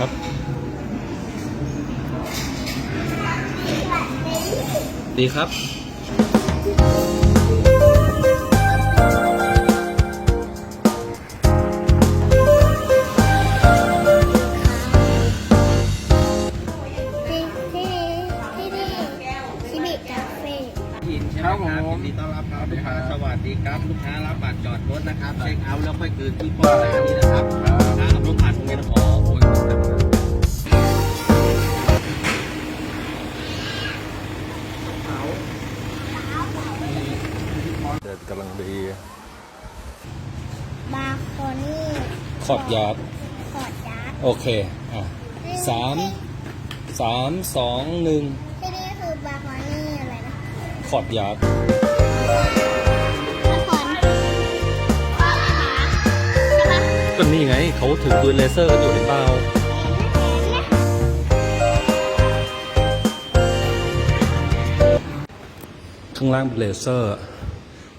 ครับดีครับ ใช่ไหมครับยินดีต้อนรับครับลูกค้าสวัสดีครับลูกค้ารับบัตรจอดรถนะครับเช็คเอาท์แล้วค่อยคืนที่ป้อนหน้านี้นะครับถ้าขับรถผ่านตรงนี้นะขอโอนเงินครับเดินกำลังดีบาโคนี่ขอดยาร์ดขอดยักษ์โอเคอะสามสามสองหนึ่ง นะขอดยาร์ดนครพ่อนะคะใช่ปะก็นี่ไงเขาถือปืนเลเซอร์กันอยู่เห็นเปล่าข้างล่างเป็นเลเซอร์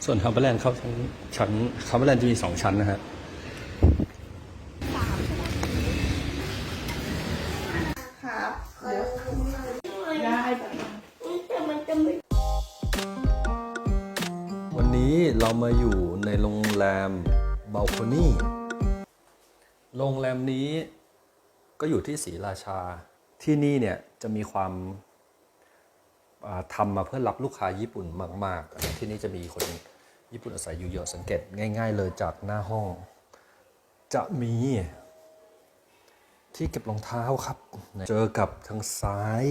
ส่วนคัมเบอร์แลนด์เขาทั้งชั้นคัมเบอร์แลนด์จะมีสองชั้นนะฮะแต่ เรามาอยู่ในโรงแรมบ a ลค n นี่ โรงแรมนี้ก็อยู่ที่ศรีราชา ที่นี่เนี่ยจะมีความาทำมาเพื่อรับลูกค้าญี่ปุ่นมาก ๆ ที่นี่จะมีคนญี่ปุ่นอาศัยอยู่เยอะสังเกตง่าย ๆ เลยจากหน้าห้อง จะมีที่เก็บรองเท้าครับ เจอกับทางซ้าย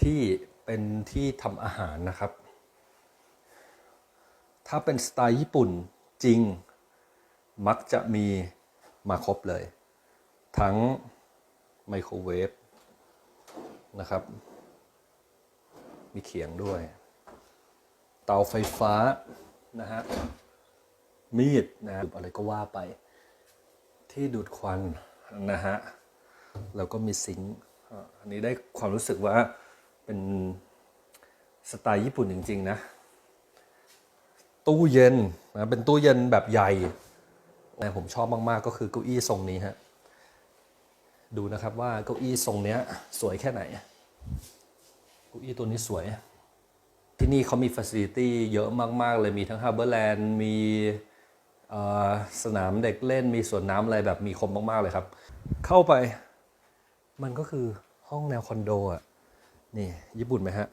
ที่เป็นที่ทำอาหารนะครับ ถ้าเป็นสไตล์ญี่ปุ่นจริง มักจะมีมาครบเลย ทั้งไมโครเวฟนะครับ มีเขียงด้วย เตาไฟฟ้านะฮะ มีดนะอะไรก็ว่าไป ที่ดูดควันนะฮะ แล้วก็มีซิงค์อันนี้ได้ความรู้สึกว่าเป็นสไตล์ญี่ปุ่นจริง ๆ นะ ตู้เย็นนะเป็นตู้เย็นแบบใหญ่แต่ผมชอบมากๆก็คือเก้าอี้ทรงนี้ฮะดูนะครับว่าเก้าอี้ทรงเนี้ยสวยแค่ไหนเก้าอี้ตัวนี้สวย ที่นี่เขามีฟ a ซิลิตี้เยอะมากๆ เลยมีทั้งฮาร์เบอร์แลนด์มีสนามเด็กเล่นมีสวนน้ำอะไรแบบมีคมมาก ๆ เลยครับ เข้าไปมันก็คือห้องแนวคอนโดอะนี่ญี่ปุ่นไหมฮะ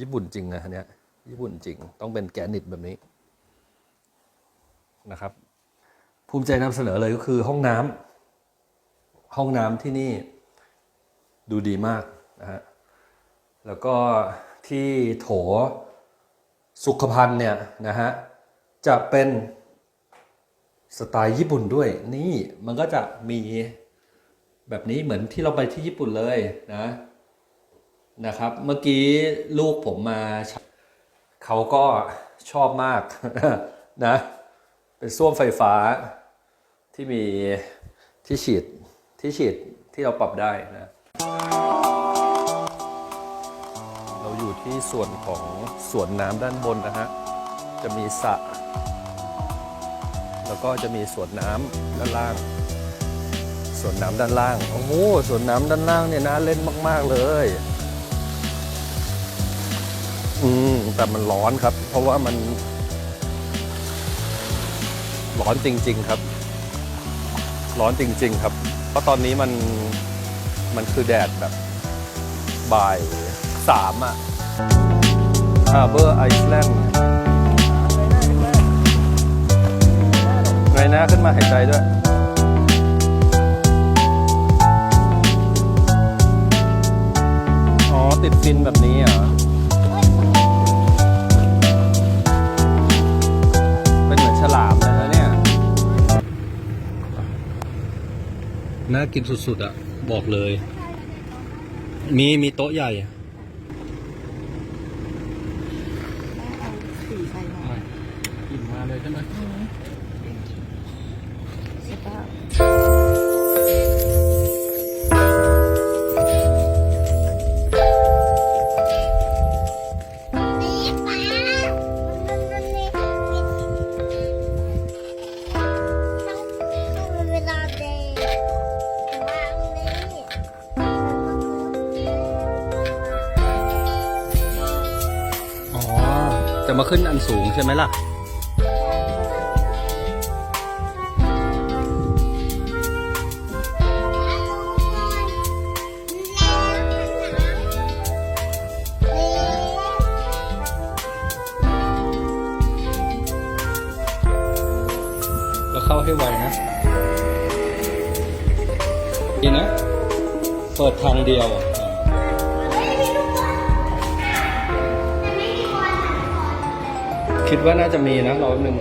ญี่ปุ่นจริงนะฮะเนี่ย ญี่ปุ่นจริง ต้องเป็นแกนิตแบบนี้นะครับ ภูมิใจนำเสนอเลยก็คือห้องน้ำห้องน้ำที่นี่ดูดีมากนะฮะแล้วก็ที่โถสุขภัณฑ์เนี่ยนะฮะจะเป็นสไตล์ญี่ปุ่นด้วย นี่มันก็จะมีแบบนี้เหมือนที่เราไปที่ญี่ปุ่นเลยนะนะครับ เมื่อกี้ลูกผมมา เขาก็ชอบมากนะ เป็นส้วมไฟฟ้าที่มีที่ฉีดที่ฉีดที่เราปรับได้นะ เราอยู่ที่ส่วนของสวนน้ำด้านบนนะฮะ จะมีสระแล้วก็จะมีสวนน้ำด้านล่างสวนน้ำด้านล่าง โอ้โหสวนน้ำด้านล่างเนี่ยน่าเล่นมาก ๆ เลย แต่มันร้อนครับ เพราะว่ามัน ร้อนจริง ๆครับ ร้อนจริง ๆ ครับ เพราะตอนนี้มันมันคือแดดแบบบ่ายสามอะฮาร์เบอร์ไอซ์แลนด์ไงหน้าขึ้นมาหายใจด้วยอ๋อติดฟินแบบนี้เหรอ น่ากินสุดๆอะบอกเลย มีมีโต๊ะใหญ่อะกินมาเลยใช่ไหมใช่ปะ มาขึ้นอันสูงใช่ไหมล่ะแล้วเข้าให้ไวนะดีนะ เปิดทางเดียว คิดว่าน่าจะมีนะรอบหนึ่ง